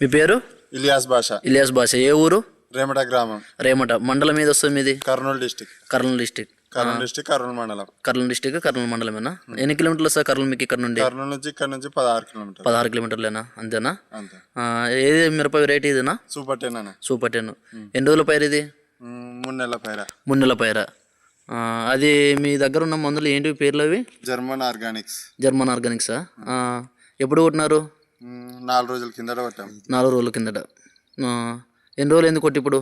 మీ పేరు? ఇలియాస్ భాష ఇలియాస్ బాష. ఏ ఊరు? రేమట గ్రామం. రేమట. మండలం మీద వస్తుంది మీది? Kurnool district. Kurnool district. Kurnool district Kurnool మండలం. కర్నూలు డిస్టిక్ కర్నూలు మండలమేనా? ఎన్ని కిలోమీటర్లు వస్తుంది కర్నూలు మీకు ఇక్కడ నుండి? కర్నూలు నుంచి ఇక్కడ నుంచి పదహారు కిలోమీటర్ పదహారు కిలోమీటర్లేనా? అంతేనా? అంతే. ఏది మిరప రేట్ ఇదేనా? సూపర్ టెన్ అన్న. Super ten. ఎన్ని రోజుల పైరు ఇది? మూడు నెలల పైర. మూడు నెలల పైర? అది మీ దగ్గర ఉన్న మందులు ఏంటి? పేర్లు అవి? German organics. జర్మన్ ఆర్గానిక్సా? ఎప్పుడు కొట్టినారు? నాలుగు రోజుల కిందట కొట్టాం. నాలుగు రోజుల కిందట. ఎన్ని రోజులు ఎందుకు కొట్టి ఇప్పుడు?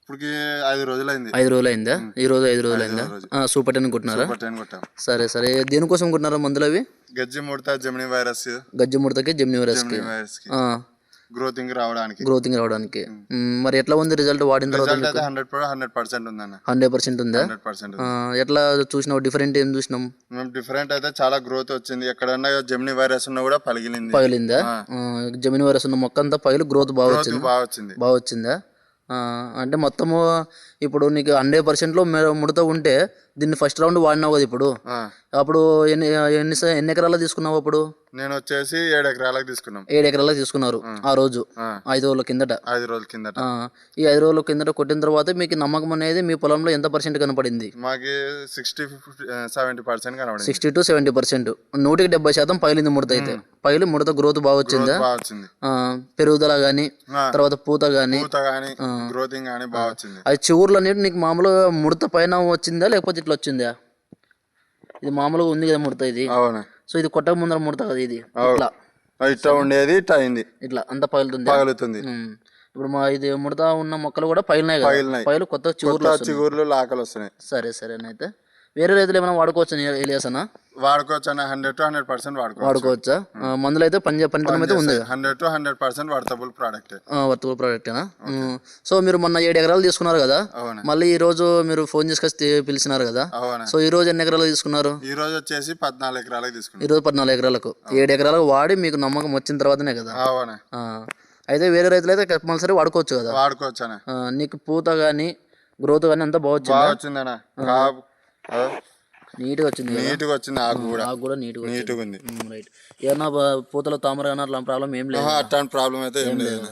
ఇప్పటికి ఐదు రోజులు అయింది ఐదు రోజులు అయిందా ఈ రోజు ఐదు రోజులు. అయిందా సూపర్ టెన్ కొట్టినారా? సూపర్ టెన్ కొట్టాం. సరే సరే. దేనికోసం కొట్టినారా మందులు అవి? గజ్జి ముడత జమిని వైరస్. గజ్జి ముడతకి జెమ్ని వైరస్ గ్రోతింగ్ రావడానికి. గ్రోతింగ్ రావడానికి. మ్, మరి ఎట్లా ఉంది రిజల్ట్ వాడిన తర్వాత హండ్రెడ్ హండ్రెడ్ పర్సెంట్ ఉందన్న. హండ్రెడ్ పర్సెంట్ ఉందా? హండ్రెడ్ పర్సెంట్ ఎట్లా చూసినావు? డిఫరెంట్ ఏం చూసినాం? మేము డిఫరెంట్ అయితే చాలా గ్రోత్ వచ్చింది. ఎక్కడన్నా జమిని వైరస్ ఉన్నా కూడా పగిలిందా. ఆ, జమిని వైరస్ ఉన్న మొక్క అంతా పగిలి గ్రోత్ బాగా వచ్చింది? బాగా వచ్చింది. బాగా వచ్చిందా? అంటే మొత్తము ఇప్పుడు నీకు హండ్రెడ్ పర్సెంట్లో ముడత ఉంటే దీన్ని ఫస్ట్ రౌండ్ వాడినావు కదా ఇప్పుడు. అప్పుడు ఎన్ని ఎన్ని ఎన్ని ఎకరాలు తీసుకున్నావు అప్పుడు? నేను వచ్చేసి ఏడు ఎకరాలకు తీసుకున్నాం. ఏడు ఎకరాలకు తీసుకున్నారు ఆ. రోజు. ఐదు రోజుల కిందట? ఐదు రోజుల కిందట. ఈ ఐదు రోజుల కిందట కొట్టిన తర్వాత మీకు నమ్మకం అనేది మీ పొలంలో ఎంత పర్సెంట్ కనపడింది? మాకి సిక్స్టీ సెవెంటీ పర్సెంట్ కనబడింది సిక్స్టీ టు సెవెంటీ పర్సెంట్. నూటికి డెబ్బై శాతం పగిలింది ముడత అయితే. పగిలి ముడత గ్రోత్ బాగా వచ్చిందా? బాగా వచ్చింది. పెరుగుదల ఆ. తర్వాత పూత గానీ గ్రోతింగ్ గానీ బాగా వచ్చింది. అది చివుర్లు అనేది నీకు మామూలుగా ముడత పైన వచ్చిందా లేకపోతే ఇట్లా వచ్చిందా? ఇది మామూలుగా ఉంది కదా ముడత ఇది. అవునా. సో ఇది కొట్టక ముందర ముడత కదా ఇది. ఇట్లా. ఇట్లా ఉండేది ఇట్లా అయింది. ఇట్లా అంత పగులుతుంది. పగులుతుంది. ఇప్పుడు మా ఇది ముడత ఉన్న మొక్కలు కూడా పగిలినాయి కదా. పగిలినాయి. పగిలి కొత్త చివుర్లు కొత్త చిగుర్లు లాకలు వస్తున్నాయి. సరే సరేనైతే వేరే రైతులు ఏమైనా వాడుకోవచ్చు ఎలియాసనా వాడుకోవచ్చు అన్న? హండ్రెడ్ టు హండ్రెడ్ పర్సెంట్ వాడుకోవచ్చు. మందులు అయితే పని పనితనం అయితే ఉంది. Hundred to hundred percent worthable product worthable ప్రోడక్టేనా um. So మీరు మొన్న ఏడు ఎకరాలు తీసుకున్నారు కదా? మళ్ళీ ఈ రోజు మీరు ఫోన్ చేసుకొచ్చి పిలిచినారు కదా? సో ఈ రోజు ఎన్ని ఎకరాలు తీసుకున్నారు? ఈ రోజు వచ్చేసి పద్నాలుగు ఎకరాలకు తీసుకున్నాం. ఈ రోజు పద్నాలుగు ఎకరాలకు. ఏడు ఎకరాలకు వాడి మీకు నమ్మకం వచ్చిన తర్వాతనే కదా. అయితే వేరే రైతులు అయితే కంపల్సరీ వాడుకోవచ్చు కదా? వాడుకోవచ్చు నీకు పూత కానీ గ్రోత్ కానీ అంతా బాగా వచ్చింది? నీట్గా వచ్చింది నీట్గా వచ్చింది ఆకు కూడా. నాకు కూడా నీట్గా నీట్గా ఉంది రైట్. ఏమన్నా పూతలో తామర అట్లా ప్రాబ్లం ఏం లేదు అట్లాంటి ప్రాబ్లం అయితే ఏం లేదు.